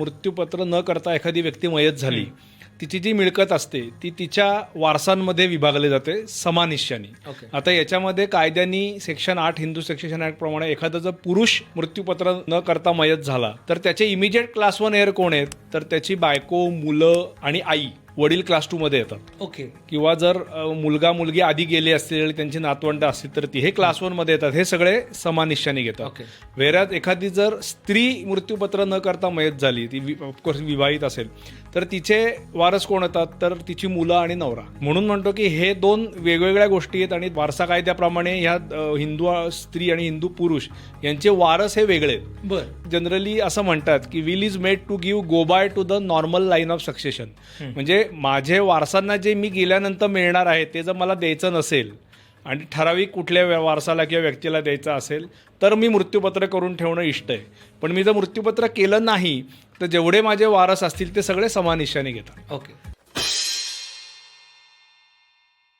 मृत्यूपत्र न करता एखादी व्यक्ती मयत झाली तिची जी मिळकत असते ती तिच्या वारसांमध्ये विभागली जाते समानिश्यानी ओके आता याच्यामध्ये कायद्यानी सेक्शन आठ हिंदू सेक्शन ऍक्ट प्रमाणे एखादा जर पुरुष मृत्यूपत्र न करता मयत झाला तर त्याचे इमिजिएट क्लास वन एअर कोण आहेत? तर त्याची बायको मुलं आणि आई. वडील क्लास टू मध्ये येतात. ओके. किंवा जर मुलगा मुलगी आधी गेले असतील त्यांची नातवंड असतील तर ती हे क्लास वनमध्ये येतात. हे सगळे समानिश्याने घेतात. ओके. वेरात एखादी जर स्त्री मृत्यूपत्र न करता मयत झाली ती ऑफकोर्स विवाहित असेल तर तिचे वारस कोण येतात तर तिची मुलं आणि नवरा. म्हणून म्हणतो की हे दोन वेगवेगळ्या गोष्टी आहेत आणि वारसा कायद्याप्रमाणे ह्या हिंदू स्त्री आणि हिंदू पुरुष यांचे वारस हे वेगळे बर. जनरली असं म्हणतात की will is made to give go by to the normal line of succession म्हणजे माझे वारसांना जे मी गेल्यानंतर मिळणार आहे ते जर मला द्यायचं नसेल आणि ठराविक कुठल्या वारसाला किंवा व्यक्तीला द्यायचं असेल तर मी मृत्यूपत्र करून ठेवणं इष्ट आहे. पण मी जर मृत्यूपत्र केलं नाही तर जेवढे माझे वारस असतील ते सगळे समानिशाने घेतात. ओके.